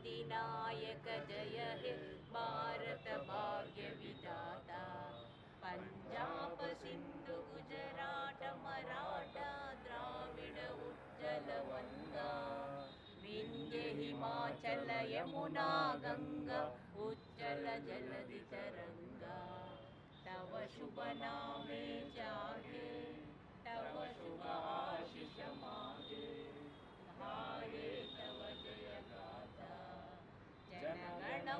महानहदिनायक जय हे भारत भाग्य विधाता। पञ्जाब सिन्धु गुजराट मराठा द्राविड उज्जल वङ्गा विन्ध्य हिमाचल यमुना गङ्गा उज्जल जलधि तरङ्गा तव शुभ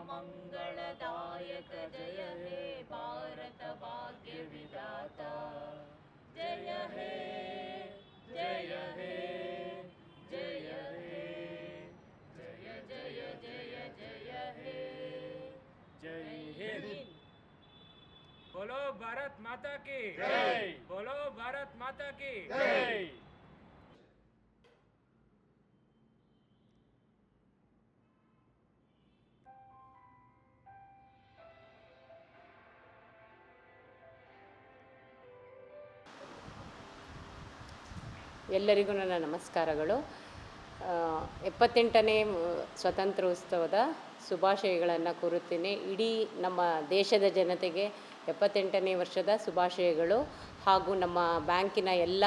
जनगण मङ्गलदायक जय हे भारत भाग्य विधाता। जय हे जय हे जय हे जय जय जय जय हे। जय हिंद। बोलो भारत माता की। जय। बोलो भारत माता की। जय। ಎಲ್ಲರಿಗೂ ನನ್ನ ನಮಸ್ಕಾರಗಳು. ಎಪ್ಪತ್ತೆಂಟನೇ ಸ್ವತಂತ್ರೋತ್ಸವದ ಶುಭಾಶಯಗಳನ್ನು ಕೋರುತ್ತೇನೆ. ಇಡೀ ನಮ್ಮ ದೇಶದ ಜನತೆಗೆ ಎಪ್ಪತ್ತೆಂಟನೇ ವರ್ಷದ ಶುಭಾಶಯಗಳು ಹಾಗೂ ನಮ್ಮ ಬ್ಯಾಂಕಿನ ಎಲ್ಲ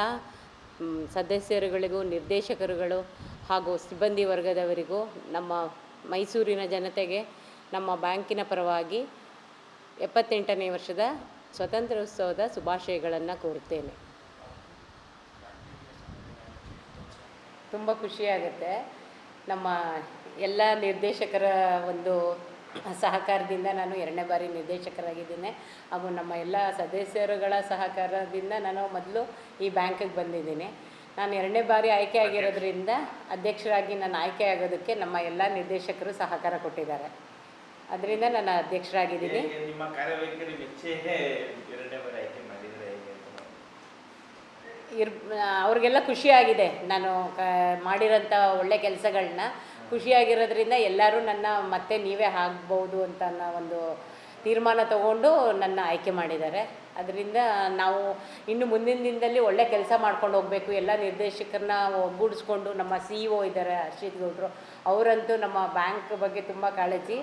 ಸದಸ್ಯರುಗಳಿಗೂ, ನಿರ್ದೇಶಕರುಗಳು ಹಾಗೂ ಸಿಬ್ಬಂದಿ ವರ್ಗದವರಿಗೂ, ನಮ್ಮ ಮೈಸೂರಿನ ಜನತೆಗೆ, ನಮ್ಮ ಬ್ಯಾಂಕಿನ ಪರವಾಗಿ ಎಪ್ಪತ್ತೆಂಟನೇ ವರ್ಷದ ಸ್ವತಂತ್ರೋತ್ಸವದ ಶುಭಾಶಯಗಳನ್ನು ಕೋರುತ್ತೇನೆ. ತುಂಬ ಖುಷಿಯಾಗುತ್ತೆ. ನಮ್ಮ ಎಲ್ಲ ನಿರ್ದೇಶಕರ ಒಂದು ಸಹಕಾರದಿಂದ ನಾನು ಎರಡನೇ ಬಾರಿ ನಿರ್ದೇಶಕರಾಗಿದ್ದೀನಿ. ಹಾಗೂ ನಮ್ಮ ಎಲ್ಲ ಸದಸ್ಯರುಗಳ ಸಹಕಾರದಿಂದ ನಾನು ಮೊದಲು ಈ ಬ್ಯಾಂಕಿಗೆ ಬಂದಿದ್ದೀನಿ. ನಾನು ಎರಡನೇ ಬಾರಿ ಆಯ್ಕೆ ಆಗಿರೋದ್ರಿಂದ ಅಧ್ಯಕ್ಷರಾಗಿ ನಾನು ಆಯ್ಕೆ ಆಗೋದಕ್ಕೆ ನಮ್ಮ ಎಲ್ಲ ನಿರ್ದೇಶಕರು ಸಹಕಾರ ಕೊಟ್ಟಿದ್ದಾರೆ. ಅದರಿಂದ ನಾನು ಅಧ್ಯಕ್ಷರಾಗಿದ್ದೀನಿ. ನಿಮ್ಮ ಕಾರ್ಯವೈಖರಿ ಮೆಚ್ಚೇ ಎರಡನೇ ಬಾರಿ ಆಯ್ಕೆ ಮಾಡಿದ್ರೆ ಹೇಗೆ ಅಂತ ಇರ್ ಅವ್ರಿಗೆಲ್ಲ ಖುಷಿಯಾಗಿದೆ. ನಾನು ಕ, ಮಾಡಿರೋಂಥ ಒಳ್ಳೆ ಕೆಲಸಗಳನ್ನ ಖುಷಿಯಾಗಿರೋದ್ರಿಂದ ಎಲ್ಲರೂ ನನ್ನ ಮತ್ತೆ ನೀವೇ ಆಗ್ಬೋದು ಅಂತ ಅನ್ನೋ ಒಂದು ತೀರ್ಮಾನ ತಗೊಂಡು ನನ್ನ ಆಯ್ಕೆ ಮಾಡಿದ್ದಾರೆ. ಅದರಿಂದ ನಾವು ಇನ್ನು ಮುಂದಿನ ದಿನದಲ್ಲಿ ಒಳ್ಳೆ ಕೆಲಸ ಮಾಡ್ಕೊಂಡು ಹೋಗಬೇಕು. ಎಲ್ಲ ನಿರ್ದೇಶಕರನ್ನ ಒಗ್ಗೂಡಿಸ್ಕೊಂಡು ನಮ್ಮ ಸಿ ಇ ಒ ಇದ್ದಾರೆ ಹರ್ಷಿತ್ ಗೌಡ್ರು. ಅವರಂತೂ ನಮ್ಮ ಬ್ಯಾಂಕ್ ಬಗ್ಗೆ ತುಂಬ ಕಾಳಜಿ.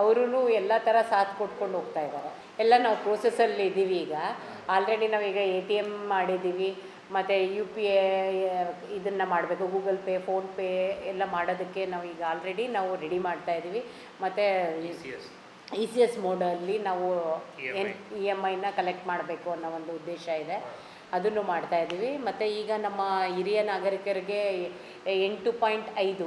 ಅವರೂ ಎಲ್ಲ ಥರ ಸಾಥ್ ಕೊಟ್ಕೊಂಡು ಹೋಗ್ತಾ ಇದ್ದಾರೆ. ಎಲ್ಲ ನಾವು ಪ್ರೋಸೆಸ್ಸಲ್ಲಿ ಇದ್ದೀವಿ ಈಗ. ಆಲ್ರೆಡಿ ನಾವೀಗ ಎ ಟಿ ಎಂ ಮಾಡಿದ್ದೀವಿ. ಮತ್ತು ಯು ಪಿ ಎ ಇದನ್ನು ಮಾಡಬೇಕು. ಗೂಗಲ್ ಪೇ ಫೋನ್ಪೇ ಎಲ್ಲ ಮಾಡೋದಕ್ಕೆ ನಾವು ಈಗ ಆಲ್ರೆಡಿ ನಾವು ರೆಡಿ ಮಾಡ್ತಾ ಇದ್ದೀವಿ. ಮತ್ತು ಇ ಸಿ ಎಸ್ ಮೋಡಲ್ಲಿ ನಾವು ಎನ್ ಇ ಎಂ ಐನ ಕಲೆಕ್ಟ್ ಮಾಡಬೇಕು ಅನ್ನೋ ಒಂದು ಉದ್ದೇಶ ಇದೆ. ಅದನ್ನು ಮಾಡ್ತಾ ಇದ್ದೀವಿ. ಮತ್ತು ಈಗ ನಮ್ಮ ಹಿರಿಯ ನಾಗರಿಕರಿಗೆ ಎಂಟು ಪಾಯಿಂಟ್ ಐದು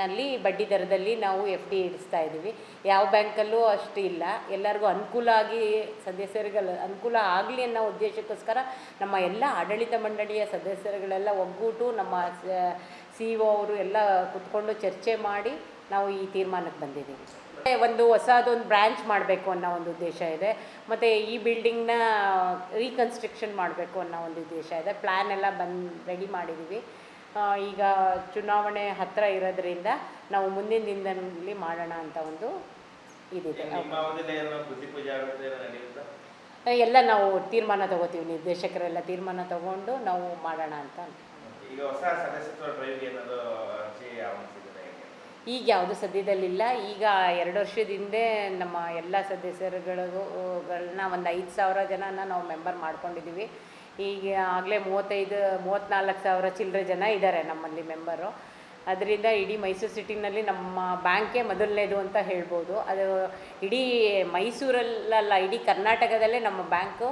ನಲ್ಲಿ ಬಡ್ಡಿ ದರದಲ್ಲಿ ನಾವು ಎಫ್ ಡಿ ಇಡಿಸ್ತಾ ಇದ್ದೀವಿ. ಯಾವ ಬ್ಯಾಂಕಲ್ಲೂ ಅಷ್ಟು ಇಲ್ಲ. ಎಲ್ಲರಿಗೂ ಅನುಕೂಲ ಆಗಿ ಸದಸ್ಯರಿಗೆಲ್ಲ ಅನುಕೂಲ ಆಗಲಿ ಅನ್ನೋ ಉದ್ದೇಶಕ್ಕೋಸ್ಕರ ನಮ್ಮ ಎಲ್ಲ ಆಡಳಿತ ಮಂಡಳಿಯ ಸದಸ್ಯರುಗಳೆಲ್ಲ ಒಗ್ಗೂಟು ನಮ್ಮ ಸಿ ಇ ಅವರು ಎಲ್ಲ ಕುತ್ಕೊಂಡು ಚರ್ಚೆ ಮಾಡಿ ನಾವು ಈ ತೀರ್ಮಾನಕ್ಕೆ ಬಂದಿದ್ದೀವಿ. ಒಂದು ಹೊಸದೊಂದು ಬ್ರ್ಯಾಂಚ್ ಮಾಡಬೇಕು ಅನ್ನೋ ಒಂದು ಉದ್ದೇಶ ಇದೆ. ಮತ್ತು ಈ ಬಿಲ್ಡಿಂಗ್ನ ರೀಕನ್ಸ್ಟ್ರಕ್ಷನ್ ಮಾಡಬೇಕು ಅನ್ನೋ ಒಂದು ಉದ್ದೇಶ ಇದೆ. ಪ್ಲ್ಯಾನ್ ಎಲ್ಲ ಬಂದು, ರೆಡಿ ಮಾಡಿದ್ದೀವಿ. ಈಗ ಚುನಾವಣೆ ಹತ್ತಿರ ಇರೋದ್ರಿಂದ ನಾವು ಮುಂದಿನ ದಿನದಲ್ಲಿ ಮಾಡೋಣ ಅಂತ ಒಂದು ಇದಿದೆ. ಎಲ್ಲ ನಾವು ತೀರ್ಮಾನ ತಗೋತೀವಿ ನಿರ್ದೇಶಕರೆಲ್ಲ ತೀರ್ಮಾನ ತಗೊಂಡು ನಾವು ಮಾಡೋಣ ಅಂತ ಈಗ ಯಾವುದು ಸದ್ಯದಲ್ಲಿಲ್ಲ. ಈಗ ಎರಡು ವರ್ಷದ ಹಿಂದೆ ನಮ್ಮ ಎಲ್ಲ ಸದಸ್ಯರುಗಳಿಗೂ ಒಂದು ಐದು ಸಾವಿರ ಜನನ ನಾವು ಮೆಂಬರ್ ಮಾಡ್ಕೊಂಡಿದ್ದೀವಿ. ಈಗ ಆಗಲೇ ಮೂವತ್ತೈದು ಮೂವತ್ತ್ನಾಲ್ಕು ಸಾವಿರ ಚಿಲ್ಲರೆ ಜನ ಇದ್ದಾರೆ ನಮ್ಮಲ್ಲಿ ಮೆಂಬರು ಅದರಿಂದ ಇಡೀ ಮೈಸೂರು ಸಿಟಿನಲ್ಲಿ ನಮ್ಮ ಬ್ಯಾಂಕೇ ಮೊದಲನೇದು ಅಂತ ಹೇಳ್ಬೋದು. ಅದು ಇಡೀ ಮೈಸೂರಲ್ಲ ಇಡೀ ಕರ್ನಾಟಕದಲ್ಲೇ ನಮ್ಮ ಬ್ಯಾಂಕು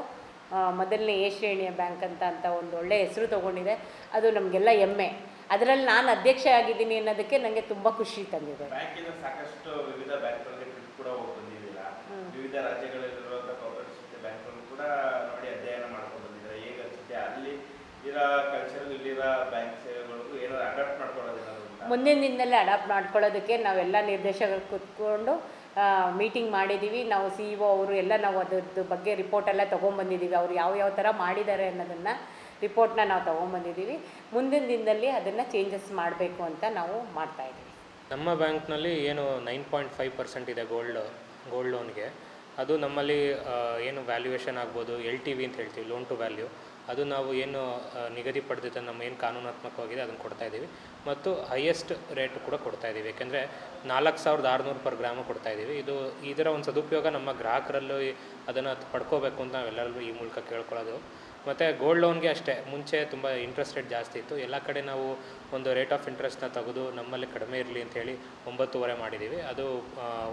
ಮೊದಲನೇ ಎ ಶ್ರೇಣಿಯ ಬ್ಯಾಂಕ್ ಅಂತ ಅಂತ ಒಂದು ಒಳ್ಳೆ ಹೆಸರು ತೊಗೊಂಡಿದೆ. ಅದು ನಮಗೆಲ್ಲ ಹೆಮ್ಮೆ. ಅದರಲ್ಲಿ ನಾನು ಅಧ್ಯಕ್ಷ ಆಗಿದ್ದೀನಿ ಅನ್ನೋದಕ್ಕೆ ನನಗೆ ತುಂಬ ಖುಷಿ ತಂದಿದೆ. ಸಾಕಷ್ಟು ವಿವಿಧ ಕೂಡ ರಾಜ್ಯಗಳಲ್ಲಿರುವಂಥ ಕೂಡ ನೋಡಿ ಅಧ್ಯಯನ ಮಾಡ್ಕೊಂಡು ಬಂದಿದ್ದಾರೆ ಹೇಗೆ ಅನ್ಸುತ್ತೆ ಅಲ್ಲಿ ಇರೋ ಕಲ್ಚರ್ ಇಲ್ಲಿರೋ ಬ್ಯಾಂಕ್ ಸೇವೆಗಳಿಗೂ ಏನಾದ್ರು ಅಡಾಪ್ಟ್ ಮಾಡ್ಕೊಳ್ಳೋದೇನಾದ್ರು ಉಂಟಾ? ಮುಂದಿನ ದಿನದಲ್ಲಿ ಅಡಾಪ್ಟ್ ಮಾಡ್ಕೊಳ್ಳೋದಕ್ಕೆ ನಾವೆಲ್ಲ ನಿರ್ದೇಶಕರು ಕೂತ್ಕೊಂಡು ಮೀಟಿಂಗ್ ಮಾಡಿದ್ದೀವಿ ನಾವು ಸಿ ಇ ಒ ಅವರು ಎಲ್ಲ ನಾವು ಅದ್ರದ್ದು ಬಗ್ಗೆ ರಿಪೋರ್ಟ್ ಎಲ್ಲ ತೊಗೊಂಬಂದಿದ್ದೀವಿ ಅವ್ರು ಯಾವ ಯಾವ ಥರ ಮಾಡಿದ್ದಾರೆ ಅನ್ನೋದನ್ನು ರಿಪೋರ್ಟ್ನ ನಾವು ತೊಗೊಂಬಂದಿದ್ದೀವಿ ಮುಂದಿನ ದಿನದಲ್ಲಿ ಅದನ್ನು ಚೇಂಜಸ್ ಮಾಡಬೇಕು ಅಂತ ನಾವು ಮಾಡ್ತಾ ಇದ್ದೀವಿ. ನಮ್ಮ ಬ್ಯಾಂಕ್ನಲ್ಲಿ ಏನು ನೈನ್ ಪಾಯಿಂಟ್ ಫೈವ್ ಪರ್ಸೆಂಟ್ ಇದೆ ಗೋಲ್ಡ್ ಗೋಲ್ಡ್ ಲೋನ್ಗೆ ಅದು ನಮ್ಮಲ್ಲಿ ಏನು ವ್ಯಾಲ್ಯೂಯೇಷನ್ ಆಗ್ಬೋದು ಎಲ್ ಟಿ ವಿ ಅಂತ ಹೇಳ್ತೀವಿ ಲೋನ್ ಟು ವ್ಯಾಲ್ಯೂ ಅದು ನಾವು ಏನು ನಿಗದಿ ಪಡೆದಿದ್ದ ನಮ್ಮ ಏನು ಕಾನೂನಾತ್ಮಕವಾಗಿದೆ ಅದನ್ನು ಕೊಡ್ತಾ ಇದ್ದೀವಿ. ಮತ್ತು ಹೈಯೆಸ್ಟ್ ರೇಟ್ ಕೂಡ ಕೊಡ್ತಾ ಇದ್ದೀವಿ. ಯಾಕೆಂದರೆ ನಾಲ್ಕು ಸಾವಿರದ ಆರುನೂರು ಪರ್ ಗ್ರಾಮು ಕೊಡ್ತಾ ಇದ್ದೀವಿ. ಇದು ಇದರ ಒಂದು ಸದುಪಯೋಗ ನಮ್ಮ ಗ್ರಾಹಕರಲ್ಲೂ ಅದನ್ನು ಪಡ್ಕೋಬೇಕು ಅಂತ ನಾವೆಲ್ಲರಲ್ಲೂ ಈ ಮೂಲಕ ಕೇಳ್ಕೊಳ್ಳೋದು. ಮತ್ತು ಗೋಲ್ಡ್ ಲೋನ್ಗೆ ಅಷ್ಟೇ. ಮುಂಚೆ ತುಂಬ ಇಂಟ್ರೆಸ್ಟ್ ರೇಟ್ ಜಾಸ್ತಿ ಇತ್ತು. ಎಲ್ಲ ಕಡೆ ನಾವು ಒಂದು ರೇಟ್ ಆಫ್ ಇಂಟ್ರೆಸ್ಟ್ನ ತೆಗೆದು ನಮ್ಮಲ್ಲಿ ಕಡಿಮೆ ಇರಲಿ ಅಂತೇಳಿ ಒಂಬತ್ತುವರೆ ಮಾಡಿದ್ದೀವಿ ಅದು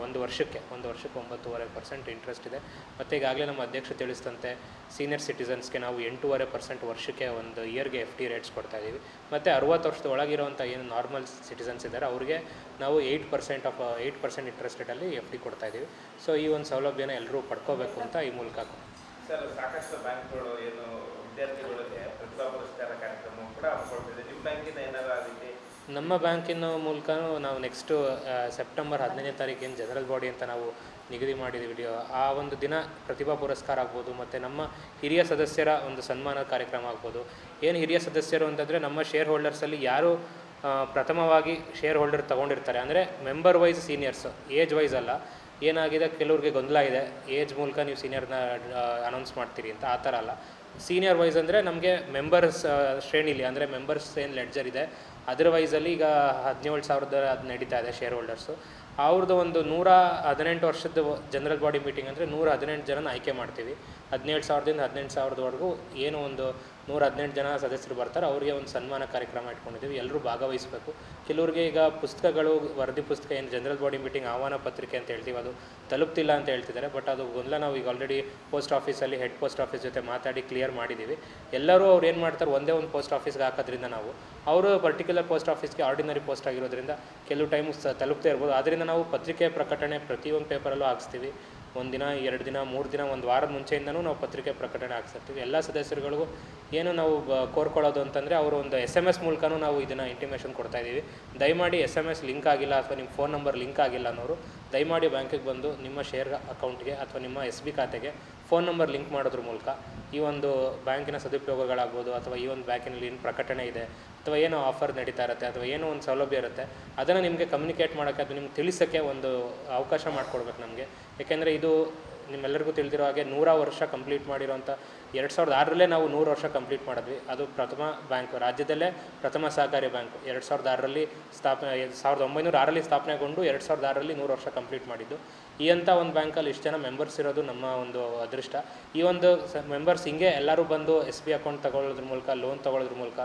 ಒಂದು ವರ್ಷಕ್ಕೆ ಒಂದು ವರ್ಷಕ್ಕೆ ಒಂಬತ್ತುವರೆ ಪರ್ಸೆಂಟ್ ಇಂಟ್ರೆಸ್ಟ್ ಇದೆ. ಮತ್ತು ಈಗಾಗಲೇ ನಮ್ಮ ಅಧ್ಯಕ್ಷ ತಿಳಿಸಿದಂತೆ ಸೀನಿಯರ್ ಸಿಟಿಸನ್ಸ್ಗೆ ನಾವು ಎಂಟೂವರೆ ಪರ್ಸೆಂಟ್ ವರ್ಷಕ್ಕೆ ಒಂದು ಇಯರ್ಗೆ ಎಫ್ ಟಿ ರೇಟ್ಸ್ ಕೊಡ್ತಾ ಇದ್ದೀವಿ ಮತ್ತು ಅರುವತ್ತು ವರ್ಷದ ಒಳಗಿರುವಂಥ ಏನು ನಾರ್ಮಲ್ ಸಿಟಿಸನ್ಸ್ ಇದ್ದಾರೆ, ಅವ್ರಿಗೆ ನಾವು eight percent of eight percent interest ರೇಟಲ್ಲಿ ಎಫ್ ಡಿ ಕೊಡ್ತಾ ಇದ್ದೀವಿ ಸೊ ಈ ಒಂದು ಸೌಲಭ್ಯನ ಎಲ್ಲರೂ ಪಡ್ಕೋಬೇಕು ಅಂತ ಈ ಮೂಲಕ ಸರ್ ಸಾಕಷ್ಟು ಬ್ಯಾಂಕ್ಗಳು ಏನು ವಿದ್ಯಾರ್ಥಿಗಳಿಗೆ ಪ್ರತಿಭಾ ಪುರಸ್ಕಾರ ಕಾರ್ಯಕ್ರಮ ಕೂಡ ಹಮ್ಮಿಕೊಳ್ತಿದೆ ನಿಮ್ಮ ರೀತಿ ನಮ್ಮ ಬ್ಯಾಂಕಿನ ಮೂಲಕ ನಾವು ನೆಕ್ಸ್ಟು ಸೆಪ್ಟೆಂಬರ್ ಹದಿನೈದನೇ ತಾರೀಕಿನ ಜನರಲ್ ಬಾಡಿ ಅಂತ ನಾವು ನಿಗದಿ ಮಾಡಿದ್ದೀವಿ ಆ ಒಂದು ದಿನ ಪ್ರತಿಭಾ ಪುರಸ್ಕಾರ ಆಗ್ಬೋದು, ಮತ್ತು ನಮ್ಮ ಹಿರಿಯ ಸದಸ್ಯರ ಒಂದು ಸನ್ಮಾನ ಕಾರ್ಯಕ್ರಮ ಆಗ್ಬೋದು. ಏನು ಹಿರಿಯ ಸದಸ್ಯರು ಅಂತಂದರೆ, ನಮ್ಮ ಶೇರ್ ಹೋಲ್ಡರ್ಸಲ್ಲಿ ಯಾರು ಪ್ರಥಮವಾಗಿ ಶೇರ್ ಹೋಲ್ಡರ್ ತೊಗೊಂಡಿರ್ತಾರೆ. ಅಂದರೆ member wise seniors age wise ಅಲ್ಲ. ಏನಾಗಿದೆ? ಕೆಲವ್ರಿಗೆ ಗೊಂದಲ ಇದೆ. ಏಜ್ ಮೂಲಕ ನೀವು ಸೀನಿಯರ್ನ ಅನೌನ್ಸ್ ಮಾಡ್ತೀರಿ ಅಂತ ಆ ಥರ ಅಲ್ಲ. ಸೀನಿಯರ್ ವೈಸ್ ಅಂದರೆ ನಮಗೆ ಮೆಂಬರ್ಸ್ ಶ್ರೇಣಿಲಿ, ಅಂದರೆ ಮೆಂಬರ್ಸ್ ಏನು ಲೆಡ್ಜರ್ ಇದೆ. ಅದರ್ ವೈಸಲ್ಲಿ ಈಗ ಹದಿನೇಳು ಸಾವಿರದ ಅದು ನಡೀತಾ ಇದೆ ಶೇರ್ ಹೋಲ್ಡರ್ಸು ಅವ್ರದ್ದು ಒಂದು ನೂರ ಹದಿನೆಂಟು ವರ್ಷದ ಜನರಲ್ ಬಾಡಿ ಮೀಟಿಂಗ್ ಅಂದರೆ ನೂರ ಹದಿನೆಂಟು ಜನನ ಆಯ್ಕೆ ಮಾಡ್ತೀವಿ. ಹದಿನೇಳು ಸಾವಿರದಿಂದ ಹದಿನೆಂಟು ಸಾವಿರದವರೆಗೂ ಏನು ಒಂದು ನೂರ ಹದಿನೆಂಟು ಜನ ಸದಸ್ಯರು ಬರ್ತಾರೆ, ಅವರಿಗೆ ಒಂದು ಸನ್ಮಾನ ಕಾರ್ಯಕ್ರಮ ಇಟ್ಕೊಂಡಿದ್ದೀವಿ, ಎಲ್ಲರೂ ಭಾಗವಹಿಸಬೇಕು. ಕೆಲವ್ರಿಗೆ ಈಗ ಪುಸ್ತಕಗಳು, ವರದಿ ಪುಸ್ತಕ ಏನು, ಜನರಲ್ ಬಾಡಿ ಮೀಟಿಂಗ್ ಆಹ್ವಾನ ಪತ್ರಿಕೆ ಅಂತ ಹೇಳ್ತೀವಿ, ಅದು ತಲುಪ್ತಿಲ್ಲ ಅಂತ ಹೇಳ್ತಿದ್ದಾರೆ, ಬಟ್ ಅದು ಗೊಂದಲ ನಾವು ಈಗ ಆಲ್ರೆಡಿ ಪೋಸ್ಟ್ ಆಫೀಸಲ್ಲಿ ಹೆಡ್ ಪೋಸ್ಟ್ ಆಫೀಸ್ ಜೊತೆ ಮಾತಾಡಿ ಕ್ಲಿಯರ್ ಮಾಡಿದ್ದೀವಿ. ಎಲ್ಲರೂ ಅವ್ರು ಏನು ಮಾಡ್ತಾರೆ, ಒಂದೇ ಒಂದು ಪೋಸ್ಟ್ ಆಫೀಸ್ಗೆ ಹಾಕೋದ್ರಿಂದ ನಾವು, ಅವರು ಪರ್ಟಿಕ್ಯುಲರ್ ಪೋಸ್ಟ್ ಆಫೀಸ್ಗೆ ಆರ್ಡಿನರಿ ಪೋಸ್ಟ್ ಆಗಿರೋದ್ರಿಂದ, ಕೆಲವು ಟೈಮ್ ತಲುಪ್ತಾ ಇರ್ಬೋದು. ಆದ್ದರಿಂದ ನಾವು ಪತ್ರಿಕೆ ಪ್ರಕಟಣೆ ಪ್ರತಿಯೊಂದು ಪೇಪರಲ್ಲೂ ಹಾಕ್ಸ್ತೀವಿ. ಒಂದು ದಿನ, ಎರಡು ದಿನ, ಮೂರು ದಿನ, ಒಂದು ವಾರದ ಮುಂಚೆಯಿಂದನೂ ನಾವು ಪತ್ರಿಕೆ ಪ್ರಕಟಣೆ ಹಾಕ್ಸಿರ್ತೀವಿ. ಎಲ್ಲ ಸದಸ್ಯರುಗಳಿಗೂ ಏನು ನಾವು ಕೋರ್ಕೊಳ್ಳೋದು ಅಂತಂದರೆ ಅವರು ಒಂದು ಎಸ್ ಎಂ ಎಸ್ ಮೂಲಕನೂ ನಾವು ಇದನ್ನು ಇಂಟಿಮೇಷನ್ ಕೊಡ್ತಾ ಇದ್ದೀವಿ. ದಯಮಾಡಿ ಎಸ್ ಎಂ ಎಸ್ ಲಿಂಕ್ ಆಗಿಲ್ಲ ಅಥವಾ ನಿಮ್ಮ ಫೋನ್ ನಂಬರ್ ಲಿಂಕ್ ಆಗಿಲ್ಲ ಅನ್ನೋರು, ದಯಮಾಡಿ ಬ್ಯಾಂಕಿಗೆ ಬಂದು ನಿಮ್ಮ ಶೇರ್ ಅಕೌಂಟ್ಗೆ ಅಥವಾ ನಿಮ್ಮ ಎಸ್ ಬಿ ಖಾತೆಗೆ ಫೋನ್ ನಂಬರ್ ಲಿಂಕ್ ಮಾಡೋದ್ರ ಮೂಲಕ ಈ ಒಂದು ಬ್ಯಾಂಕಿನ ಸದುಪಯೋಗಗಳಾಗ್ಬೋದು ಅಥವಾ ಈ ಒಂದು ಬ್ಯಾಂಕಿನಲ್ಲಿ ಏನು ಪ್ರಕಟಣೆ ಇದೆ ಅಥವಾ ಏನೋ ಆಫರ್ ನಡೀತಾ ಇರುತ್ತೆ, ಅಥವಾ ಏನೋ ಒಂದು ಸೌಲಭ್ಯ ಇರುತ್ತೆ, ಅದನ್ನು ನಿಮಗೆ ಕಮ್ಯುನಿಕೇಟ್ ಮಾಡೋಕ್ಕೆ ಅದು ನಿಮ್ಗೆ ತಿಳಿಸೋಕ್ಕೆ ಒಂದು ಅವಕಾಶ ಮಾಡಿಕೊಡ್ಬೇಕು ನಮಗೆ. ಏಕೆಂದರೆ ಇದು ನಿಮ್ಮೆಲ್ಲರಿಗೂ ತಿಳಿದಿರೋ ಹಾಗೆ ನೂರ ವರ್ಷ ಕಂಪ್ಲೀಟ್ ಮಾಡಿರೋಂಥ, ಎರಡು ಸಾವಿರದ ಆರರಲ್ಲೇ ನಾವು ನೂರು ವರ್ಷ ಕಂಪ್ಲೀಟ್ ಮಾಡಿದ್ವಿ. ಅದು ಪ್ರಥಮ ಬ್ಯಾಂಕ್, ರಾಜ್ಯದಲ್ಲೇ ಪ್ರಥಮ ಸಹಕಾರಿ ಬ್ಯಾಂಕ್. ಎರಡು ಸಾವಿರದ ಆರರಲ್ಲಿ ಸ್ಥಾಪನೆ ಸಾವಿರದ ಒಂಬೈನೂರ ಆರಲ್ಲಿ ಸ್ಥಾಪನೆಗೊಂಡು ಎರಡು ಸಾವಿರದ ಆರರಲ್ಲಿ ನೂರು ವರ್ಷ ಕಂಪ್ಲೀಟ್ ಮಾಡಿದ್ದು. ಈ ಅಂಥ ಒಂದು ಬ್ಯಾಂಕಲ್ಲಿ ಇಷ್ಟು ಜನ ಮೆಂಬರ್ಸ್ ಇರೋದು ನಮ್ಮ ಒಂದು ಅದೃಷ್ಟ. ಈ ಒಂದು ಮೆಂಬರ್ಸ್ ಹಿಂಗೆ ಎಲ್ಲರೂ ಬಂದು ಎಸ್ ಬಿ ಅಕೌಂಟ್ ತಗೊಳ್ಳೋದ್ರ ಮೂಲಕ ಲೋನ್ ತಗೊಳ್ಳೋದ್ರ ಮೂಲಕ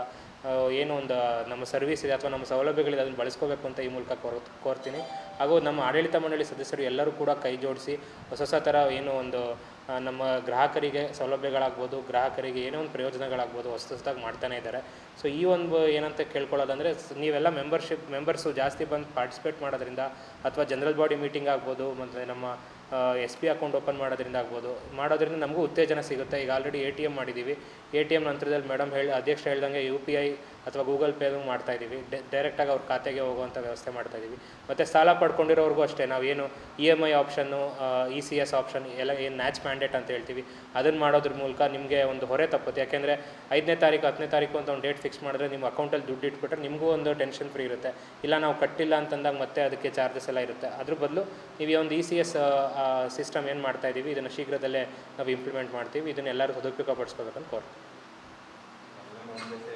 ಏನು ಒಂದು, ನಮ್ಮ ಸರ್ವಿಸ್ ಇದೆ ಅಥವಾ ನಮ್ಮ ಸೌಲಭ್ಯಗಳಿದೆ, ಅದನ್ನು ಬಳಸ್ಕೋಬೇಕು ಅಂತ ಈ ಮೂಲಕ ಕೋರ್, ಕೋರ್ತೀನಿ. ಹಾಗೂ ನಮ್ಮ ಆಡಳಿತ ಮಂಡಳಿ ಸದಸ್ಯರು ಎಲ್ಲರೂ ಕೂಡ ಕೈ ಜೋಡಿಸಿ, ಹೊಸ ಹೊಸ ಥರ ಏನು ಒಂದು ನಮ್ಮ ಗ್ರಾಹಕರಿಗೆ ಸೌಲಭ್ಯಗಳಾಗ್ಬೋದು, ಗ್ರಾಹಕರಿಗೆ ಏನೋ ಒಂದು ಪ್ರಯೋಜನಗಳಾಗ್ಬೋದು, ಹೊಸ ಹೊಸದಾಗಿ ಮಾಡ್ತಾನೆ ಇದ್ದಾರೆ. ಸೊ ಈ ಒಂದು ಏನಂತ ಕೇಳ್ಕೊಳ್ಳೋದಂದರೆ ನೀವೆಲ್ಲ ಮೆಂಬರ್ಶಿಪ್ ಮೆಂಬರ್ಸು ಜಾಸ್ತಿ ಬಂದು ಪಾರ್ಟಿಸಿಪೇಟ್ ಮಾಡೋದ್ರಿಂದ, ಅಥವಾ ಜನರಲ್ ಬಾಡಿ ಮೀಟಿಂಗ್ ಆಗ್ಬೋದು, ಮತ್ತು ನಮ್ಮ ಎಸ್ ಬಿ ಅಕೌಂಟ್ ಓಪನ್ ಮಾಡೋದ್ರಿಂದ ಆಗ್ಬೋದು. ಮಾಡೋದ್ರಿಂದ ನಮಗೂ ಉತ್ತೇಜನ ಸಿಗುತ್ತೆ. ಈಗ ಆಲ್ರೆಡಿ ಎ ಟಿ ಎಂ ಮಾಡಿದ್ದೀವಿ. ಎ ಟಿ ಎಂ ನಂತರದಲ್ಲಿ ಮೇಡಮ್ ಹೇಳಿ, ಅಧ್ಯಕ್ಷ ಹೇಳ್ದಂಗೆ ಯು ಪಿ ಐ ಅಥವಾ ಗೂಗಲ್ ಪೇ ಮಾಡ್ತಾ ಇದ್ದೀವಿ. ಡೈರೆಕ್ಟಾಗಿ ಅವ್ರ ಖಾತೆಗೆ ಹೋಗುವಂಥ ವ್ಯವಸ್ಥೆ ಮಾಡ್ತಾ ಇದ್ದೀವಿ. ಮತ್ತು ಸಾಲ ಪಡ್ಕೊಂಡಿರೋರಿಗೂ ಅಷ್ಟೇ ನಾವೇನು ಇ ಎಂ ಐ ಆಪ್ಷನ್ನು ಇ ಸಿ ಎಸ್ ಆಪ್ಷನ್ ಎಲ್ಲ ಏನು ನ್ಯಾಚ್ ಮ್ಯಾಂಡೇಟ್ ಅಂತ ಹೇಳ್ತೀವಿ. ಅದನ್ನು ಮಾಡೋದ್ರ ಮೂಲಕ ನಿಮಗೆ ಒಂದು ಹೊರೆ ತಪ್ಪುತ್ತೆ. ಯಾಕೆಂದರೆ ಐದನೇ ತಾರೀಕು ಹತ್ತನೇ ತಾರೀಕು ಅಂತ ಒಂದು ಡೇಟ್ ಫಿಕ್ಸ್ ಮಾಡಿದ್ರೆ ನಿಮ್ಮ ಅಕೌಂಟಲ್ಲಿ ದುಡ್ಡು ಇಟ್ಬಿಟ್ರೆ ನಿಮಗೂ ಒಂದು ಟೆನ್ಷನ್ ಫ್ರೀ ಇರುತ್ತೆ. ಇಲ್ಲ ನಾವು ಕಟ್ಟಿಲ್ಲ ಅಂತಂದಾಗ ಮತ್ತೆ ಅದಕ್ಕೆ ಚಾರ್ಜಸ್ ಎಲ್ಲ ಇರುತ್ತೆ. ಅದ್ರ ಬದಲು ನೀವು ಈ ಒಂದು ಇ ಸಿ ಎಸ್ ಸಿಸ್ಟಮ್ ಏನು ಮಾಡ್ತಾ ಇದ್ದೀವಿ, ಇದನ್ನು ಶೀಘ್ರದಲ್ಲೇ ನಾವು ಇಂಪ್ಲಿಮೆಂಟ್ ಮಾಡ್ತೀವಿ. ಇದನ್ನು ಎಲ್ಲರೂ ಸದುಪಯೋಗ ಪಡಿಸ್ಕೋಬೇಕಂತ ಕೋರ್ತೀನಿ